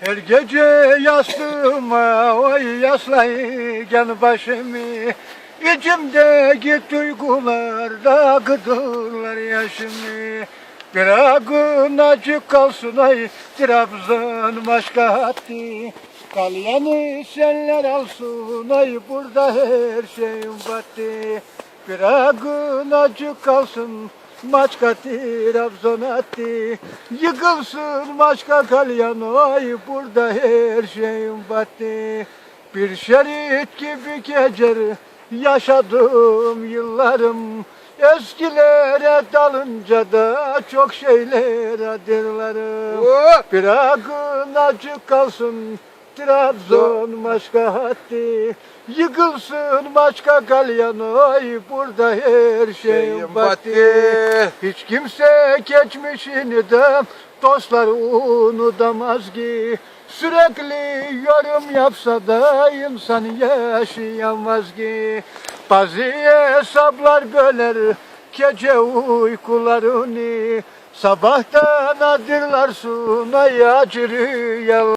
Her gece yastığıma oy yaslayken başımı. İçimdeki duygular da gıdırlar yaşımı. Bir akın açık kalsın ay Trabzon başka hatti Kalyanı seller alsın ay burada her şeyim battı. Bir akın açık kalsın Maçka Trabzon attı. Yıkılsın maçka kalyan. Ay burada her şeyim battı. Bir şerit gibi geçer yaşadım yıllarım. Eskilere dalınca da çok şeyler hatırlarım Bir akın açık kalsın Trabzon maçka hattı Yıkılsın maçka kalyan ay burada her şeyim battı hiç kimse geçmişini de dostlar unutamaz ki. Sürekli yorum yapsa da insan yaşayamaz ki. Bazı hesaplar böler gece uykularını. Sabahtan adırlar sunaya acırı